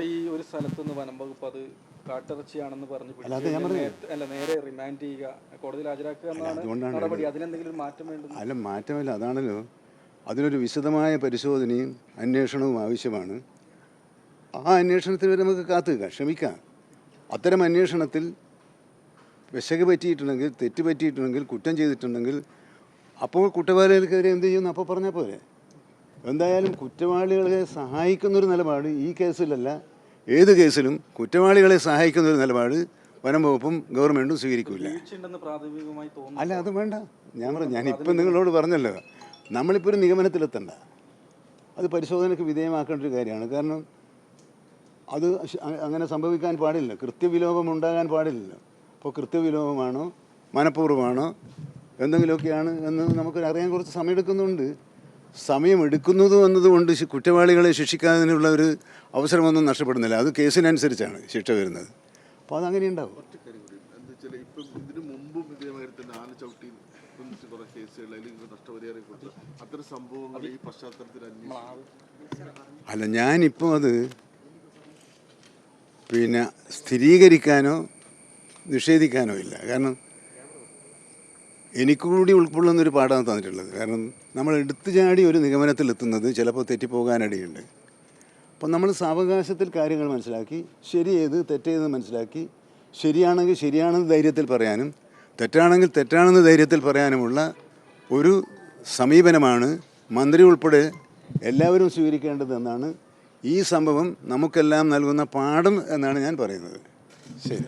പക്ഷേ ഈ ഒരു സ്ഥലത്ത് നിന്ന് വനം വകുപ്പ് അത് കാട്ടിറച്ചിയാണെന്ന് പറഞ്ഞ് പിടിച്ച് അല്ല നേരെ റിമാൻഡ് ചെയ്യുക കോടതിയിൽ ഹാജരാക്കുക എന്നാണ് നടപടി. അതിനെന്തെങ്കിലും മാറ്റം വേണ്ടുന്നു? അല്ല മാറ്റമില്ല. അതാണല്ലോ. അതിനൊരു വിശദമായ പരിശോധനയും അന്വേഷണവും ആവശ്യമാണ്. ആ അന്വേഷണത്തിൽ വരെ നമുക്ക് കാത്തുക ക്ഷമിക്കാം. അത്തരം അന്വേഷണത്തിൽ വിശക് പറ്റിയിട്ടുണ്ടെങ്കിൽ തെറ്റ് പറ്റിയിട്ടുണ്ടെങ്കിൽ കുറ്റം ചെയ്തിട്ടുണ്ടെങ്കിൽ അപ്പോൾ കുറ്റവാളികൾക്കെതിരെ എന്ത് ചെയ്യുമെന്ന് അപ്പോൾ പറഞ്ഞാൽ പോരെ. എന്തായാലും കുറ്റവാളികളെ സഹായിക്കുന്നൊരു നിലപാട് ഈ കേസിലല്ല. ഏത് കേസിലും കുറ്റവാളികളെ സഹായിക്കുന്ന ഒരു നിലപാട് വനം വകുപ്പും ഗവൺമെന്റും സ്വീകരിക്കില്ല അല്ല അത് വേണ്ട. ഞാൻ പറഞ്ഞു ഞാനിപ്പം നിങ്ങളോട് പറഞ്ഞല്ലോ. നമ്മളിപ്പോൾ ഒരു നിഗമനത്തിലെത്തണ്ട. അത് പരിശോധനയ്ക്ക് വിധേയമാക്കേണ്ട ഒരു കാര്യമാണ്. കാരണം അത് അങ്ങനെ സംഭവിക്കാൻ പാടില്ല. കൃത്യവിലോപം ഉണ്ടാകാൻ പാടില്ലല്ലോ അപ്പോൾ കൃത്യവിലോപമാണോ മനഃപൂർവമാണോ എന്തെങ്കിലുമൊക്കെയാണ് എന്ന് നമുക്ക് അറിയാൻ കുറച്ച് സമയമെടുക്കുന്നുണ്ട്. സമയമെടുക്കുന്നത് എന്നതുകൊണ്ട് കുറ്റവാളികളെ ശിക്ഷിക്കാതിനുള്ള ഒരു അവസരമൊന്നും നഷ്ടപ്പെടുന്നില്ല. അത് കേസിനനുസരിച്ചാണ് ശിക്ഷ വരുന്നത്. അപ്പോൾ അതങ്ങനെ ഉണ്ടാവും അല്ല ഞാനിപ്പോൾ അത് പിന്നെ സ്ഥിരീകരിക്കാനോ നിഷേധിക്കാനോ ഇല്ല. കാരണം എനിക്ക് കൂടി ഉൾക്കൊള്ളുന്നൊരു പാഠമാണ് തന്നിട്ടുള്ളത്. കാരണം നമ്മൾ എടുത്തു ചാടി ഒരു നിഗമനത്തിൽ എത്തുന്നത് ചിലപ്പോൾ തെറ്റിപ്പോകാനിടയുണ്ട്. അപ്പം നമ്മൾ സാവകാശത്തിൽ കാര്യങ്ങൾ മനസ്സിലാക്കി ശരിയേത് തെറ്റേത് മനസ്സിലാക്കി ശരിയാണെങ്കിൽ ശരിയാണെന്ന് ധൈര്യത്തിൽ പറയാനും തെറ്റാണെങ്കിൽ തെറ്റാണെന്ന് ധൈര്യത്തിൽ പറയാനുമുള്ള ഒരു സമീപനമാണ് മന്ത്രി ഉൾപ്പെടെ എല്ലാവരും സ്വീകരിക്കേണ്ടതെന്നാണ് ഈ സംഭവം നമുക്കെല്ലാം നൽകുന്ന പാഠം എന്നാണ് ഞാൻ പറയുന്നത്. ശരി.